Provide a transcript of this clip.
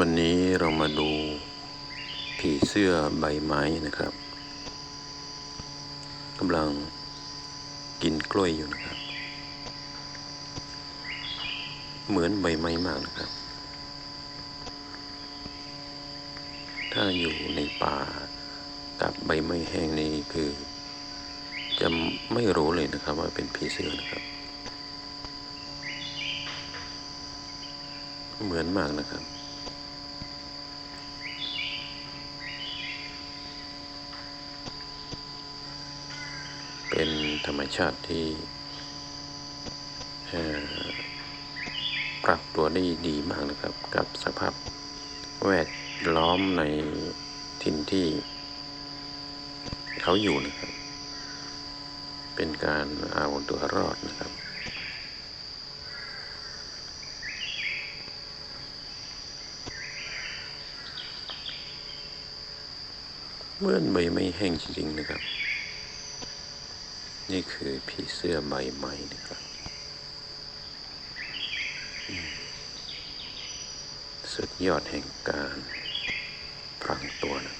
วันนี้เรามาดูผีเสื้อใบไม้นะครับกำลังกินกล้วยอยู่นะครับ เหมือนใบไม้มากนะครับ ถ้าอยู่ในป่ากับใบไม้แห้งนี่คือ จะไม่รู้เลยนะครับว่าเป็นผีเสื้อนะครับ เหมือนมากนะครับ เป็นธรรมชาติที่ปรับตัวได้ดีมากนะครับ กับสภาพแวดล้อมในถิ่นที่เขาอยู่นะครับ เป็นการเอาตัวรอดนะครับเมื่อนใบไม้แห้งจริงๆนะครับ นี่คือผีเสื้อใบไม้นะครับ สุดยอดแห่งการพรางตัวนะ